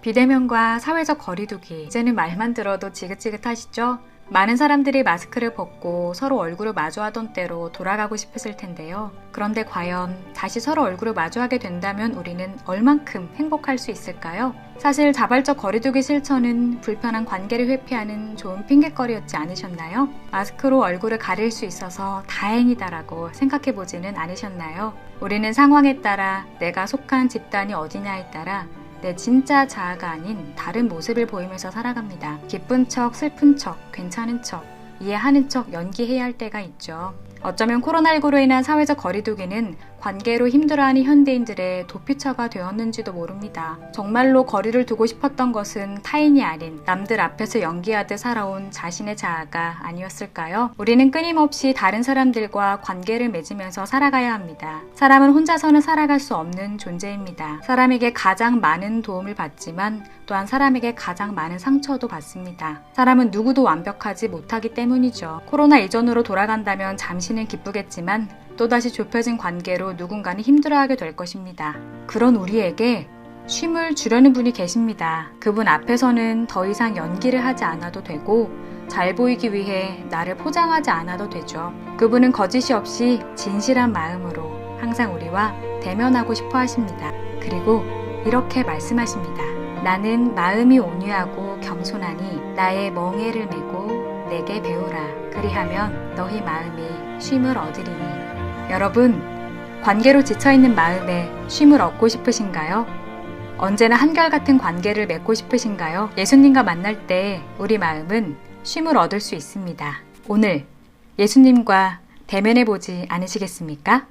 비대면과 사회적 거리두기. 이제는 말만 들어도 지긋지긋하시죠? 많은 사람들이 마스크를 벗고 서로 얼굴을 마주하던 때로 돌아가고 싶으실 텐데요. 그런데 과연 다시 서로 얼굴을 마주하게 된다면 우리는 얼만큼 행복할 수 있을까요? 사실 자발적 거리두기 실천은 불편한 관계를 회피하는 좋은 핑계거리였지 않으셨나요? 마스크로 얼굴을 가릴 수 있어서 다행이다라고 생각해 보지는 않으셨나요? 우리는 상황에 따라 내가 속한 집단이 어디냐에 따라 내 진짜 자아가 아닌 다른 모습을 보이면서 살아갑니다. 기쁜 척, 슬픈 척, 괜찮은 척, 이해하는 척 연기해야 할 때가 있죠. 어쩌면 코로나19로 인한 사회적 거리두기는 관계로 힘들어하는 현대인들의 도피처가 되었는지도 모릅니다. 정말로 거리를 두고 싶었던 것은 타인이 아닌 남들 앞에서 연기하듯 살아온 자신의 자아가 아니었을까요? 우리는 끊임없이 다른 사람들과 관계를 맺으면서 살아가야 합니다. 사람은 혼자서는 살아갈 수 없는 존재입니다. 사람에게 가장 많은 도움을 받지만 또한 사람에게 가장 많은 상처도 받습니다. 사람은 누구도 완벽하지 못하기 때문이죠. 코로나 이전으로 돌아간다면 잠시는 기쁘겠지만 또다시 좁혀진 관계로 누군가는 힘들어하게 될 것입니다. 그런 우리에게 쉼을 주려는 분이 계십니다. 그분 앞에서는 더 이상 연기를 하지 않아도 되고 잘 보이기 위해 나를 포장하지 않아도 되죠. 그분은 거짓이 없이 진실한 마음으로 항상 우리와 대면하고 싶어 하십니다. 그리고 이렇게 말씀하십니다. 나는 마음이 온유하고 겸손하니 나의 멍에를 메고 내게 배우라. 그리하면 너희 마음이 쉼을 얻으리니. 여러분, 관계로 지쳐있는 마음에 쉼을 얻고 싶으신가요? 언제나 한결같은 관계를 맺고 싶으신가요? 예수님과 만날 때 우리 마음은 쉼을 얻을 수 있습니다. 오늘 예수님과 대면해 보지 않으시겠습니까?